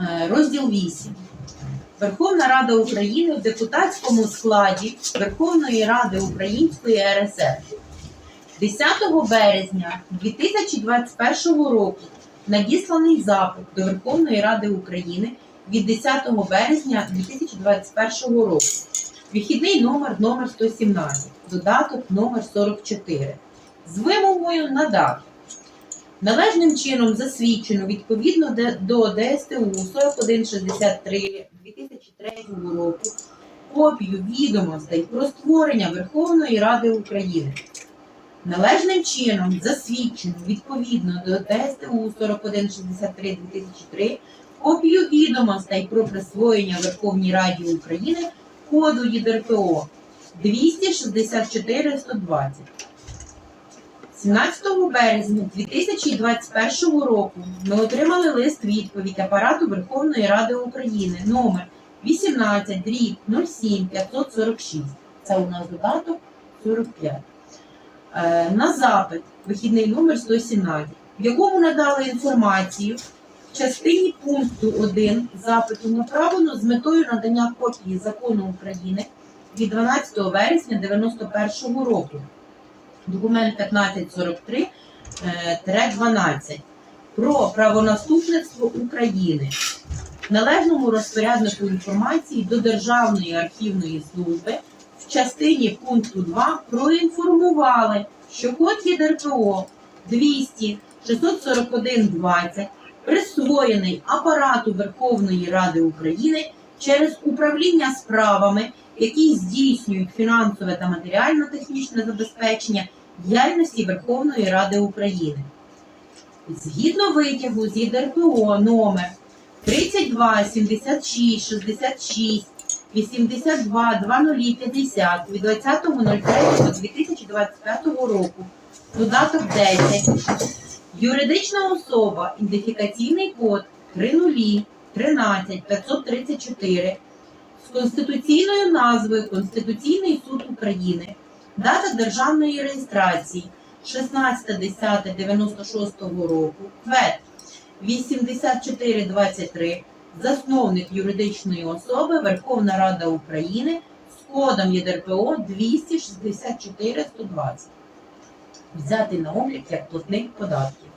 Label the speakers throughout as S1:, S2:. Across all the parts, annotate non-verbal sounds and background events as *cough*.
S1: Е, Розділ 8. Верховна Рада України в депутатському складі Верховної Ради Української РСР 10 березня 2021 року надісланий запит до Верховної Ради України від 10 березня 2021 року. Вихідний номер номер 117, додаток номер 44 з вимогою надати належним чином засвідчено відповідно до ДСТУ 4163 2003 року копію відомостей про створення Верховної Ради України. Належним чином засвідчено відповідно до ДСТУ 4163 2003 копію відомостей про присвоєння Верховній Раді України коду ЄДРПО 264 120. 17 березня 2021 року ми отримали лист відповідь апарату Верховної Ради України номер 18 дріб 07 546. Це у нас додаток 45. Е, На запит вихідний номер 117, в якому надали інформацію в частині пункту 1 запиту направлено з метою надання копії закону України від 12 вересня 1991 року документ 1543 е, тире 12 про правонаступництво України. Належному розпоряднику інформації до Державної архівної служби в частині пункту 2 проінформували, що код ЄДРПО 200 641 20 присвоєний апарату Верховної Ради України через управління справами, які здійснюють фінансове та матеріально-технічне забезпечення діяльності Верховної Ради України. Згідно витягу з ЄДРПО номер 32 76 66 82 2050 від 20.03.2025 року, додаток 10, юридична особа, ідентифікаційний код 30 13 534 з конституційною назвою Конституційний суд України, дата державної реєстрації 16.10.96 року, ВЕД 8423, засновник юридичної особи Верховна Рада України з кодом ЄДРПО 264 120. Взяти на облік як платник податків.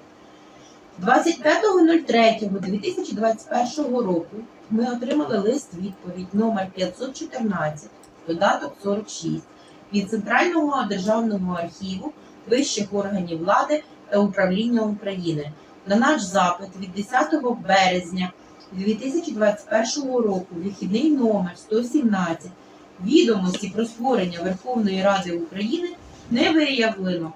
S1: 25.03.2021 року ми отримали лист відповідь номер 514, додаток 46 від Центрального державного архіву вищих органів влади та управління України. На наш запит від 10 березня 2021 року вихідний номер 117 відомості про створення Верховної Ради України не виявлено.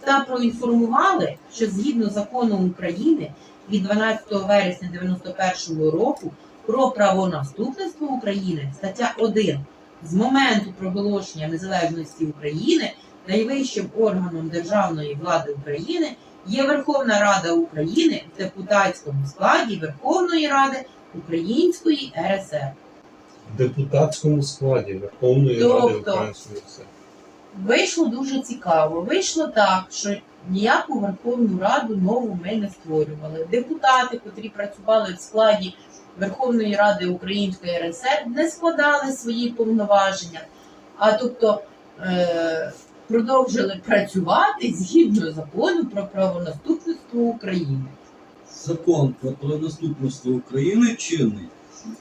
S1: Та проінформували, що згідно закону України від 12 вересня 1991 року про правонаступництво України, стаття 1, з моменту проголошення незалежності України найвищим органом державної влади України є Верховна Рада України в депутатському складі Верховної Ради Української РСР.
S2: В депутатському складі Верховної
S1: Тобто-
S2: Ради Української РСР.
S1: Вийшло дуже цікаво. Вийшло так, що ніяку Верховну Раду нову ми не створювали. Депутати, котрі працювали в складі Верховної Ради Української РСР, не складали свої повноваження, а тобто е- продовжили працювати згідно закону про правонаступництво України.
S3: Закон про правонаступництво України чинний.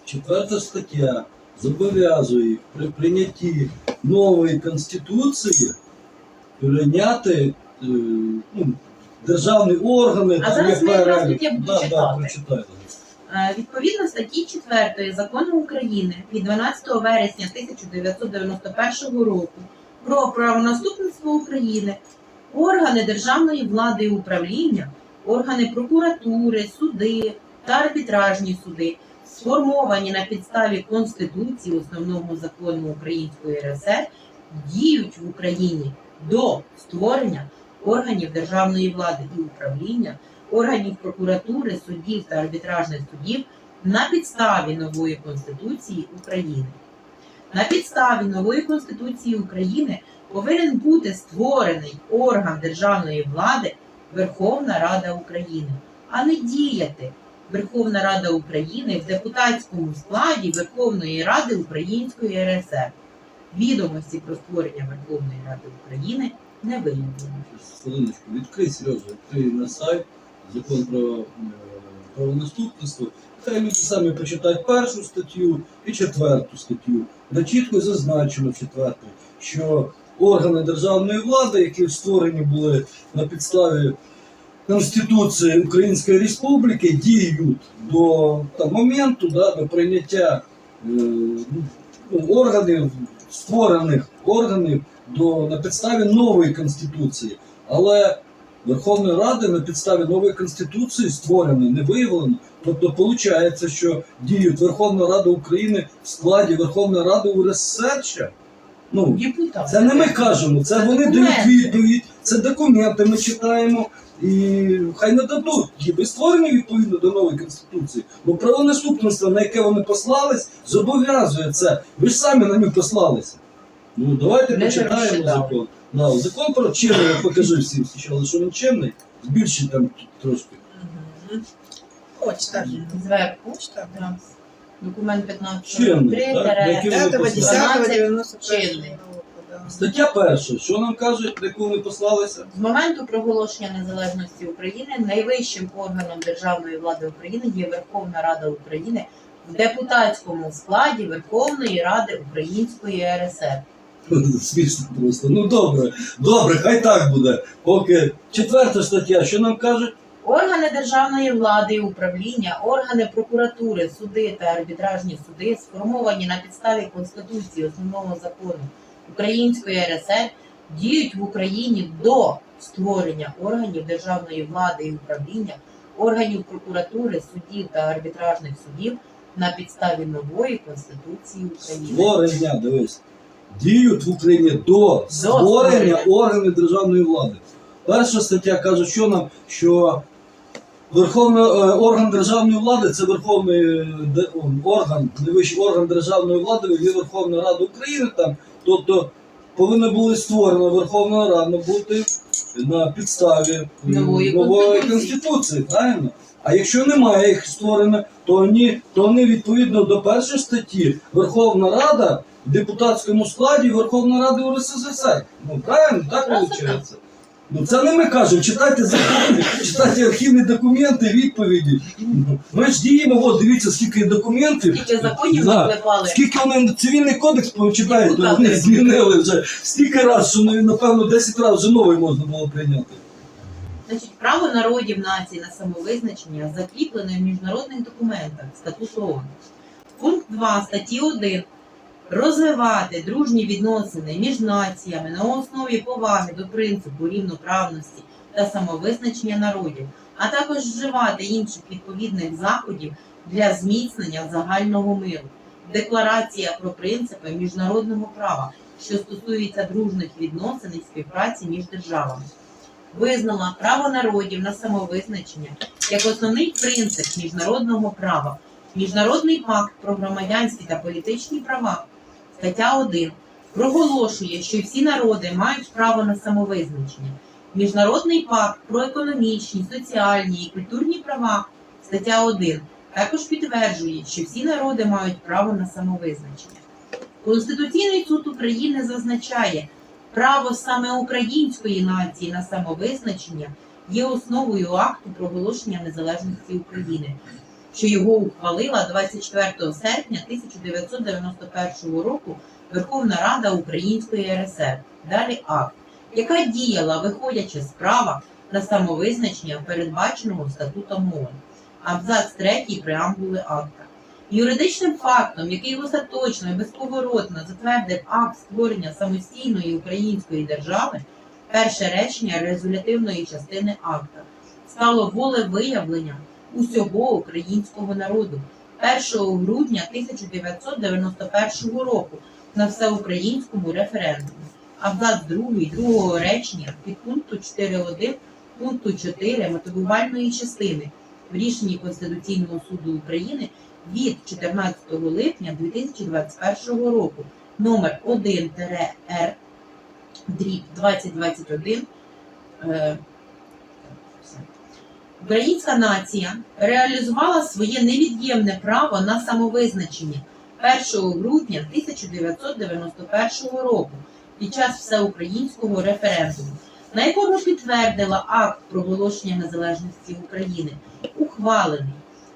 S3: Четверта стаття зобов'язує при прийнятті нової конституції прийняти е, ну, державні органи.
S1: А зараз ми якраз
S3: перелік.
S1: буду
S3: Да, да,
S1: читати.
S3: прочитайте.
S1: Е, Відповідно статті 4 закону України від 12 вересня 1991 року про правонаступництво України, органи державної влади і управління, органи прокуратури, суди та арбітражні суди, сформовані на підставі Конституції основного закону Української РСР, діють в Україні до створення органів державної влади і управління органів прокуратури, суддів та арбітражних судів на підставі нової Конституції України. На підставі нової Конституції України повинен бути створений орган державної влади Верховна Рада України, а не діяти Верховна Рада України в депутатському складі Верховної Ради Української РСР. Відомості про створення Верховної Ради України не виявлено.
S3: Хвилиночку, відкрий, Сережа, відкрий на сайт закон про е, правонаступництво. Хай люди самі почитають першу статтю і четверту статтю. Де чітко зазначено в четвертій, що органи державної влади, які створені були на підставі Конституції Української Республіки, діють до там, моменту да, до прийняття е, органів, створених органів до, на підставі нової Конституції. Але Верховної Ради на підставі нової Конституції створено, не виявлено. Тобто виходить, що діють Верховна Рада України в складі Верховної Ради УРСР. Ну, це не ми кажемо, це вони дають відповідь, це документи ми читаємо. І хай нададуть, ніби створені відповідно до нової конституції. Бо правонаступництво, на яке вони послались, зобов'язує це. Ви ж самі на нього послалися. Ну давайте
S1: Не
S3: почитаємо закон. Да, закон про чинний, покажи всім спочатку, що він чинний, збільшить там трошки.
S1: Мгм.
S4: О.
S1: Зверху. Так. Документ 15
S3: Чинний, так? На який вони
S4: 5
S3: послались.
S4: 10 91
S1: Чинний.
S4: року, да.
S3: Стаття перша. Що нам кажуть, на яку вони послалися?
S1: З моменту проголошення незалежності України найвищим органом державної влади України є Верховна Рада України в депутатському складі Верховної Ради Української РСР. *laughs*
S3: Смішно просто. Ну добре, добре, хай так буде. Поки четверта стаття, що нам кажуть?
S1: Органи державної влади і управління, органи прокуратури, суди та арбітражні суди сформовані на підставі Конституції основного закону Української РСР діють в Україні до створення органів державної влади і управління, органів прокуратури, судів та арбітражних судів на підставі нової Конституції України.
S3: Створення, дивись. Діють в Україні до створення органів державної влади. Перша стаття каже, що нам, що Верховний е, орган державної влади це верховний орган, найвищий орган державної влади є Верховна Рада України там. Тобто повинна була створена Верховна Рада бути на підставі
S1: Нової конституції,
S3: правильно? А якщо немає їх створено, то вони, то вони відповідно до першої статті Верховна Рада в депутатському складі Верховна Рада УРССР. Ну правильно, так виходить? Ну це не ми кажемо, читайте закони, читайте архівні документи, відповіді. Ну, Ми ж діємо, от дивіться, скільки документів.
S1: Скільки законів
S3: Да. Скільки вони цивільний кодекс почитають, то вони змінили вже стільки разів, що ну, напевно 10 разів вже новий можна було прийняти.
S1: Значить, право народів націй на самовизначення закріплене в міжнародних документах статуту ООН. Пункт 2 статті 1. Розвивати дружні відносини між націями на основі поваги до принципу рівноправності та самовизначення народів, а також вживати інших відповідних заходів для зміцнення загального миру. Декларація про принципи міжнародного права, що стосується дружних відносин і співпраці між державами визнала право народів на самовизначення як основний принцип міжнародного права. Міжнародний пакт про громадянські та політичні права, стаття 1, проголошує, що всі народи мають право на самовизначення. Міжнародний пакт про економічні, соціальні і культурні права, стаття 1, також підтверджує, що всі народи мають право на самовизначення. Конституційний суд України зазначає, Право саме української нації на самовизначення є основою акту проголошення незалежності України, що його ухвалила 24 серпня 1991 року Верховна Рада Української РСР. Далі акт, яка діяла, виходячи з права на самовизначення, передбаченого статутом ООН. Абзац 3 преамбули акта. Юридичним фактом, який остаточно і безповоротно затвердив акт створення самостійної української держави, перше речення резолютивної частини акта, стало волевиявлення усього українського народу 1 грудня 1991 року на всеукраїнському референдумі. Абзац 2 другого речення підпункту 4.1 пункту 4 мотивувальної частини в рішенні Конституційного суду України від 14 липня 2021 року номер 1-Р дріб 2021 е. Українська нація реалізувала своє невід'ємне право на самовизначення 1 грудня 1991 року під час всеукраїнського референдуму, на якому підтвердила акт проголошення незалежності України, ухвалений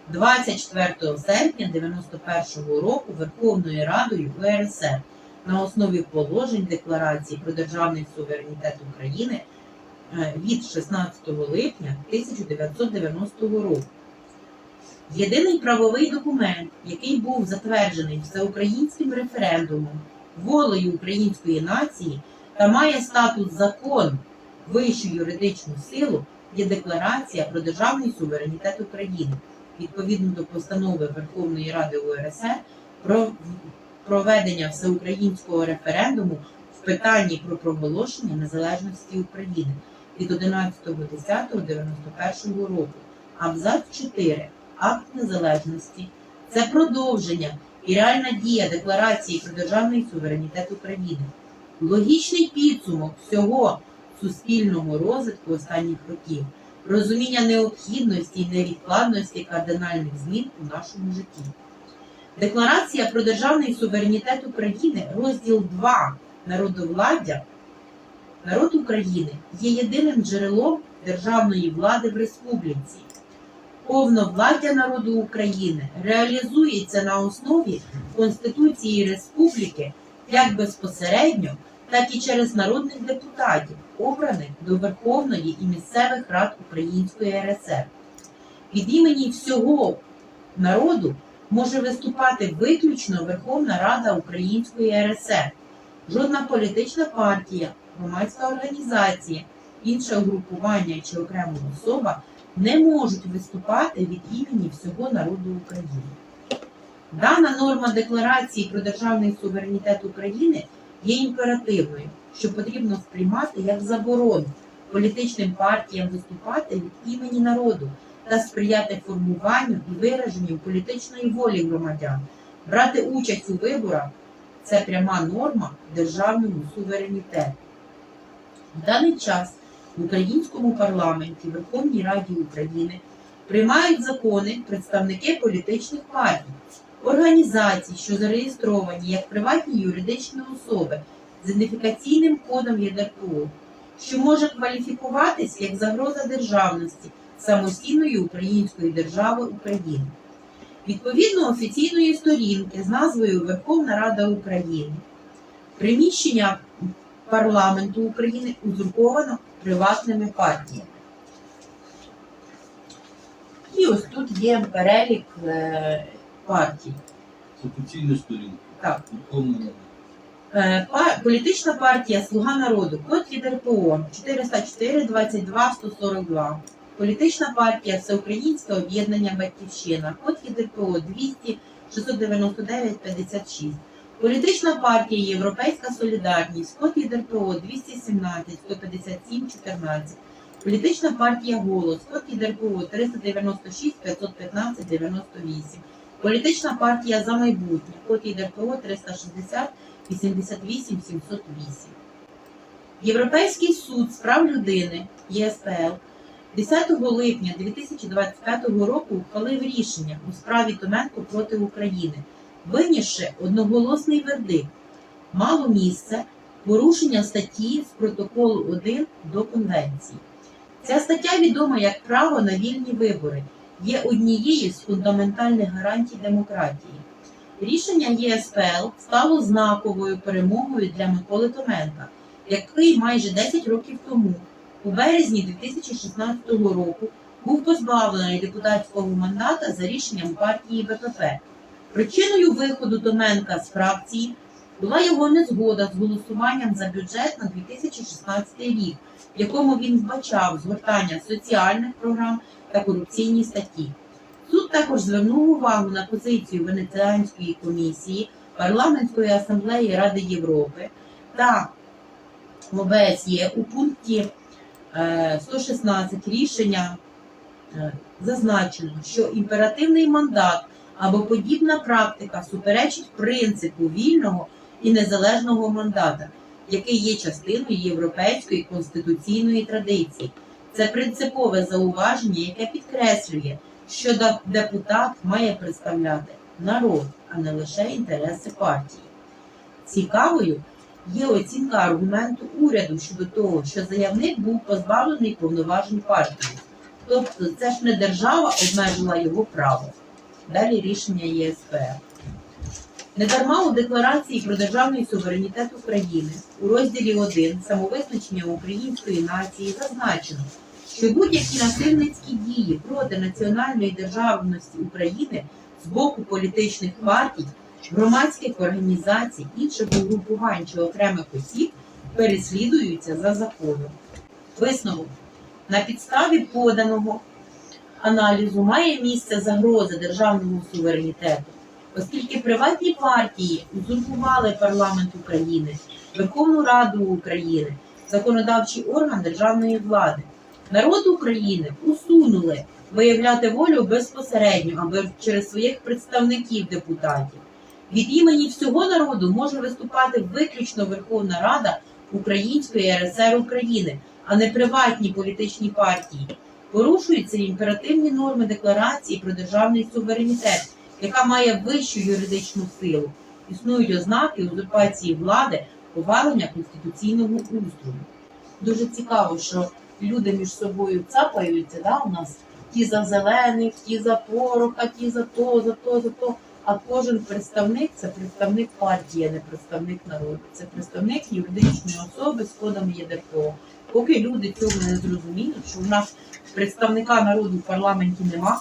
S1: 24 серпня 1991 року Верховною Радою УРСР на основі положень Декларації про державний суверенітет України е, від 16 липня 1990 року. Єдиний правовий документ, який був затверджений всеукраїнським референдумом волею української нації та має статус закон вищу юридичну силу, є Декларація про державний суверенітет України відповідно до постанови Верховної Ради УРСР про проведення всеукраїнського референдуму в питанні про проголошення незалежності України від 11.10.91 року. Абзац 4. Акт незалежності це продовження і реальна дія Декларації про державний суверенітет України. Логічний підсумок всього суспільного розвитку останніх років, розуміння необхідності і невідкладності кардинальних змін у нашому житті. Декларація про державний суверенітет України, розділ 2 народовладдя, народ України є єдиним джерелом державної влади в республіці. Повновладдя народу України реалізується на основі Конституції Республіки як безпосередньо, так і через народних депутатів, обраних до Верховної і місцевих рад Української РСР. Від імені всього народу може виступати виключно Верховна Рада Української РСР. Жодна політична партія, громадська організація, інше угрупування чи окрема особа не можуть виступати від імені всього народу України. Дана норма Декларації про державний суверенітет України є імперативною, що потрібно сприймати як заборону політичним партіям виступати від імені народу та сприяти формуванню і вираженню політичної волі громадян, брати участь у виборах це пряма норма державного суверенітету. В даний час в українському парламенті, Верховній Раді України приймають закони представники політичних партій, організацій, що зареєстровані як приватні юридичні особи з ідентифікаційним кодом ЄДРПО, що може кваліфікуватись як загроза державності самостійної української держави України. Відповідно офіційної сторінки з назвою Верховна Рада України. Приміщення парламенту України узурповано приватними партіями. І ось тут є перелік е, партій.
S3: Це офіційна сторінка.
S1: Так. Е, па- Політична партія Слуга народу, код від РПО 404 22 142. Політична партія Всеукраїнське об'єднання Батьківщина, код від РПО 200 699 56. Політична партія Європейська Солідарність, код від РПО 217 157 14. Політична партія Голос, код від РПО 396 515 98. Політична партія За майбутнє, код від РПО 360 88 708. Європейський суд з прав людини ЄСПЛ 10 липня 2025 року ухвалив рішення у справі Томенко проти України, винісши одноголосний вердикт. Мало місце порушення статті з протоколу 1 до конвенції. Ця стаття відома як право на вільні вибори, є однією з фундаментальних гарантій демократії. Рішення ЄСПЛ стало знаковою перемогою для Миколи Томенка, який майже 10 років тому, у березні 2016 року, був позбавлений депутатського мандата за рішенням партії БПП. Причиною виходу Томенка з фракції була його незгода з голосуванням за бюджет на 2016 рік, в якому він вбачав згортання соціальних програм та корупційні статті. Суд також звернув увагу на позицію Венеціанської комісії, Парламентської асамблеї Ради Європи та ОБСЄ у пункті е, 116 рішення е, зазначено, що імперативний мандат або подібна практика суперечить принципу вільного і незалежного мандата, який є частиною європейської конституційної традиції. Це принципове зауваження, яке підкреслює, що депутат має представляти народ, а не лише інтереси партії. Цікавою є оцінка аргументу уряду щодо того, що заявник був позбавлений повноважень партії. Тобто це ж не держава обмежила його право. Далі рішення ЄСПР. Недарма у декларації про державний суверенітет України у розділі 1 самовизначення української нації зазначено, що будь-які насильницькі дії проти національної державності України з боку політичних партій, громадських організацій, інших угрупувань чи окремих осіб переслідуються за законом. Висновок на підставі поданого аналізу має місце загроза державному суверенітету, оскільки приватні партії узурпували парламент України, Верховну Раду України, законодавчий орган державної влади. Народ України усунули виявляти волю безпосередньо або через своїх представників депутатів. Від імені всього народу може виступати виключно Верховна Рада Української РСР України, а не приватні політичні партії. Порушуються імперативні норми декларації про державний суверенітет, яка має вищу юридичну силу. Існують ознаки узурпації влади, повалення конституційного устрою. Дуже цікаво, що люди між собою цапаються, да, у нас ті за зелених, ті за пороха, ті за то, за то, за то. А кожен представник це представник партії, а не представник народу. Це представник юридичної особи з кодом ЄДРПО. Поки люди цього не зрозуміють, що в нас представника народу в парламенті нема,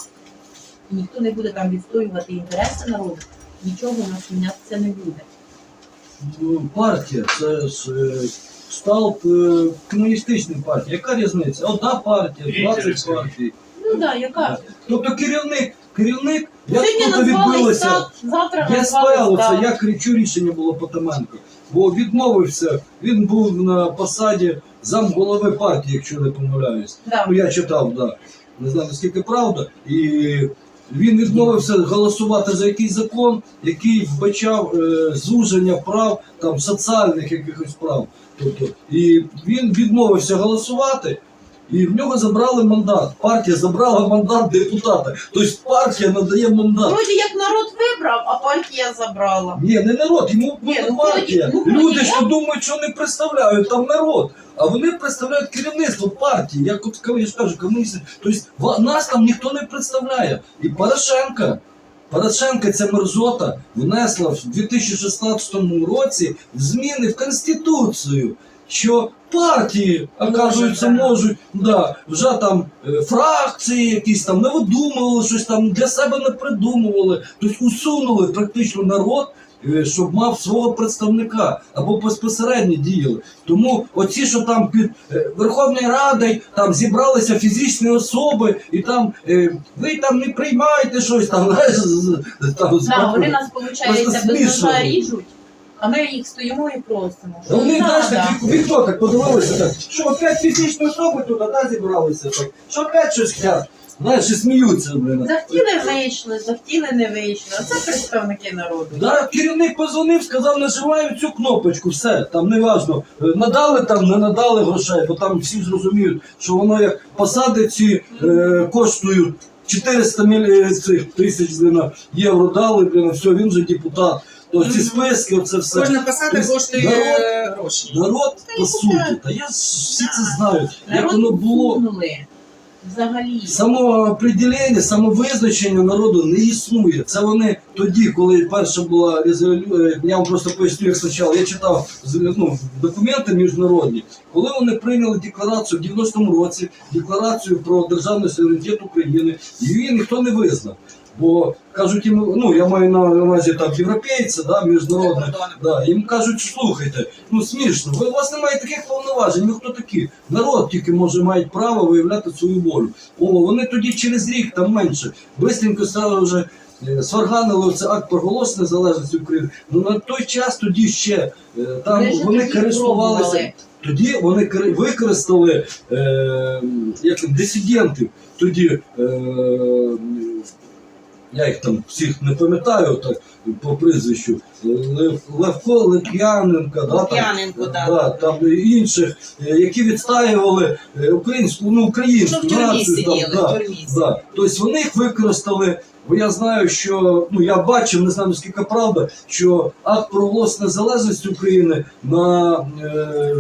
S1: і ніхто не буде там відстоювати інтереси народу, нічого у нас мінятися не буде.
S3: Ну, партія це ж е, кшталт е, комуністичної партії. Яка різниця? Одна партія, 20 партій.
S1: Ну так, да, яка?
S3: Тобто керівник, керівник, як
S1: Сьогодні
S3: тут
S1: назвали
S3: відбилося.
S1: завтра
S3: Я
S1: назвали
S3: спело це,
S1: так.
S3: я кричу рішення було Потаменко. Бо відмовився, він був на посаді замголови партії, якщо не помиляюсь.
S1: Да.
S3: Ну, я читав, да. Не знаю, наскільки правда. І він відмовився голосувати за якийсь закон, який вбачав е, зуження прав, там, соціальних якихось прав. Тобто, і він відмовився голосувати. І в нього забрали мандат. Партія забрала мандат депутата. Тобто партія надає мандат.
S1: Вроді як народ вибрав, а партія забрала.
S3: Ні, не народ, йому
S1: Ні, ну,
S3: партія.
S1: вроді- ну,
S3: Люди що думають, що не представляють там народ, а вони представляють керівництво партії. Як от я ж кажу, комуністи. Тобто нас там ніхто не представляє. І Порошенка. Порошенка ця мерзота внесла в 2016 році зміни в Конституцію, що партії, оказується, можуть да, вже там е, фракції якісь там не видумували щось там для себе не придумували, тобто усунули практично народ. е, Щоб мав свого представника або безпосередньо діяли. Тому оці, що там під е, Верховною Радою там зібралися фізичні особи, і там ви там не приймаєте щось там, там
S1: Да, вони нас, виходить, без ріжуть, а ми їх стоїмо і просимо.
S3: Та Вони
S1: не
S3: знаєш,
S1: надо.
S3: так вікно так подивилися, так, що опять фізичні особи тут, да, зібралися, так, що опять щось хотять. Знаєш, і сміються, блин.
S1: Захотіли вийшли, захотіли не вийшли. А це представники народу.
S3: Да, керівник позвонив, сказав, нажимаю цю кнопочку, все, там не важно, е, надали там, не надали грошей, бо там всі зрозуміють, що воно як посади ці е, коштують 400 міль... цих тисяч блин, євро дали, блин, все, він же депутат. То ці
S4: Мгм.
S3: списки, оце все.
S4: Кожна посада
S3: Тобто
S4: коштує
S3: народ-
S4: гроші.
S3: Народ,
S1: Та
S3: по суті, та я ж всі це знаю, як воно було.
S1: усунули. Взагалі.
S3: Самоопределення, самовизначення народу не існує. Це вони тоді, коли перша була резолюція, я вам просто поясню, як спочатку. Я читав з- ну, документи міжнародні, коли вони прийняли декларацію в 90-му році, декларацію про державний суверенітет України, її ніхто не визнав. Бо кажуть їм, ну я маю на увазі там європейці, да, міжнародні, Да, їм кажуть, слухайте, ну смішно, ви у вас немає таких повноважень, ви хто такі? Народ тільки може має право виявляти свою волю. О, вони тоді через рік там менше. Бистренько стали вже е, сварганили це акт проголошення незалежності України. Ну на той час тоді ще е, там
S1: Ми
S3: вони користувалися.
S1: пробували.
S3: Тоді вони кори- використали е, як там, дисидентів. Тоді е, я їх там всіх не пам'ятаю так по прізвищу. Лев, Левко Лук'яненка, да, там,
S4: Лук'яненко, да.
S3: да, там і інших, е, які відстаювали е, українську, ну
S4: Ну,
S3: українську
S4: в тюрмі сиділи,
S3: да.
S4: тюрмі.
S3: Да. Тобто вони їх використали. Бо я знаю, що ну я бачив, не знаю наскільки правда, що акт про власне незалежності України на е,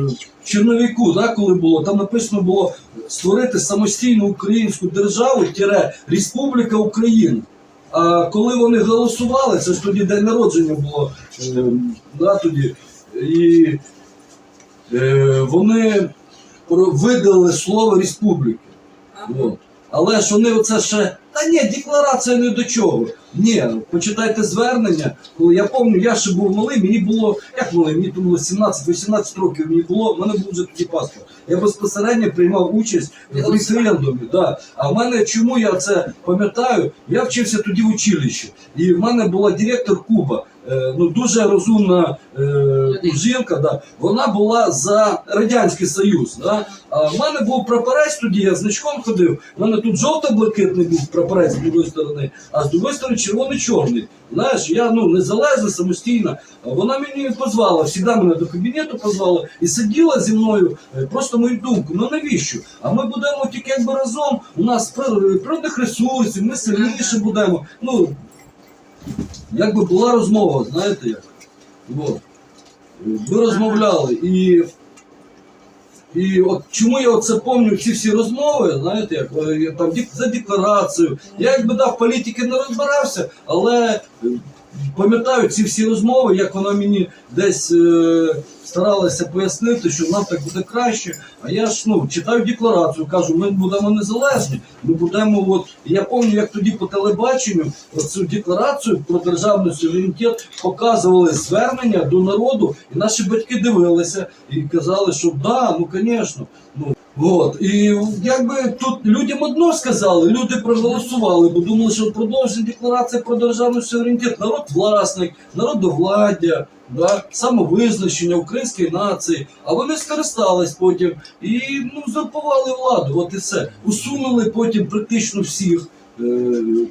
S3: Черновіку, да, коли було, там написано було створити самостійну українську державу тире Республіка Україна. А коли вони голосували, це ж тоді день народження було е, да, тоді, і е, вони видали слово республіки. От. Але ж вони оце ще. Та ні, декларація не до чого. Ні, почитайте звернення. Коли я пам'ятаю, я ще був малий, мені було, як малий, мені було 17-18 років мені було, в мене був вже тоді паспорт. Я безпосередньо приймав участь в референдумі. Да. А в мене чому я це пам'ятаю? Я вчився тоді в училищі. І в мене була директор Куба. Е, ну, дуже розумна е, жінка, да. вона була за Радянський Союз. Да. А в мене був прапорець тоді, я значком ходив. У мене тут жовто-блакитний був прапорець з другої сторони, а з другої сторони червоний-чорний. Знаєш, я ну незалежна, самостійна. Вона мені позвала, завжди мене до кабінету позвала і сиділа зі мною, е, просто мою думку, ну навіщо? А ми будемо тільки якби разом, у нас природних ресурсів, ми сильніше будемо. Ну, якби була розмова, знаєте як? От. Ви розмовляли і. І от чому я це пам'ятаю ці всі розмови, знаєте, як е, там за декларацію. Я якби дав політики не розбирався, але пам'ятаю ці всі розмови, як вона мені десь е, старалася пояснити, що нам так буде краще. А я ж ну читаю декларацію, кажу, ми будемо незалежні. Ми будемо, от я пам'ятаю, як тоді по телебаченню цю декларацію про державний суверенітет показували звернення до народу, і наші батьки дивилися і казали, що да, ну звісно. Ну от і якби тут людям одно сказали, люди проголосували, бо думали, що продовження декларація про державний суверенітет, народ власник, народовладдя. Да, самовизначення української нації, а вони скористались потім і ну узурпували владу. От і все. Усунули потім практично всіх, е,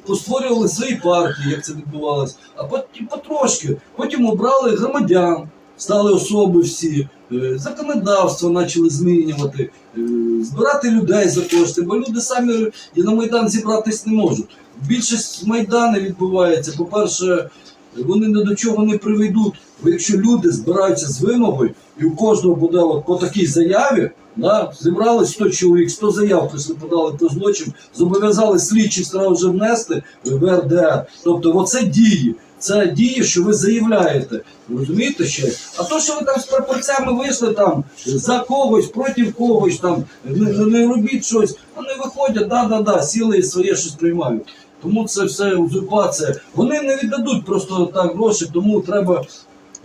S3: постворювали свої партії, як це відбувалось, а потім потрошки. Потім обрали громадян, стали особи всі, законодавство почали змінювати, е, збирати людей за кошти, бо люди самі на Майдан зібратись не можуть. Більшість майданів відбувається. По-перше, вони ні до чого не приведуть. Бо якщо люди збираються з вимогою, і у кожного буде от по такій заяві, да, зібрали 100 чоловік, 100 заяв прийшли, подали про злочин, зобов'язали слідчі сразу вже внести в РДР. Тобто, оце дії. Це дії, що ви заявляєте. Розумієте ще? А то, що ви там з прапорцями вийшли там за когось, проти когось, там не, не, робіть щось, вони виходять, да-да-да, сіли і своє щось приймають. Тому це все узурпація. Вони не віддадуть просто так гроші, тому треба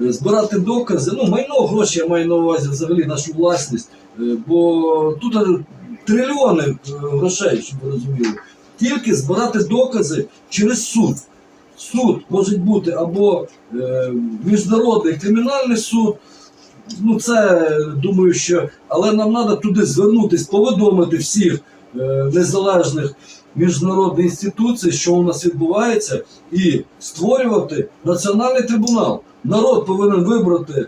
S3: е, збирати докази. Ну, майно гроші я маю на увазі взагалі нашу власність. Е, Бо тут е, трильйони грошей, щоб ви розуміли. Тільки збирати докази через суд. Суд може бути або е, міжнародний кримінальний суд. Ну, це думаю, що. Але нам треба туди звернутись, повідомити всіх е, незалежних міжнародних інституцій, що у нас відбувається, і створювати національний трибунал. Народ повинен вибрати,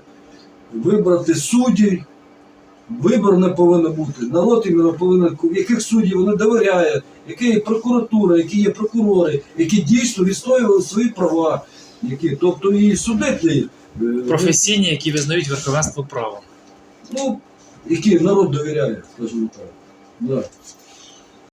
S3: вибрати суддів. Вибор не повинен бути. Народ іменно повинен, яких суддів вони довіряють, яка є прокуратура, які є прокурори, які дійсно відстоювали свої права, які, тобто і судити е,
S5: професійні, які визнають верховенство права.
S3: Ну, які народ довіряє, скажімо так. Да.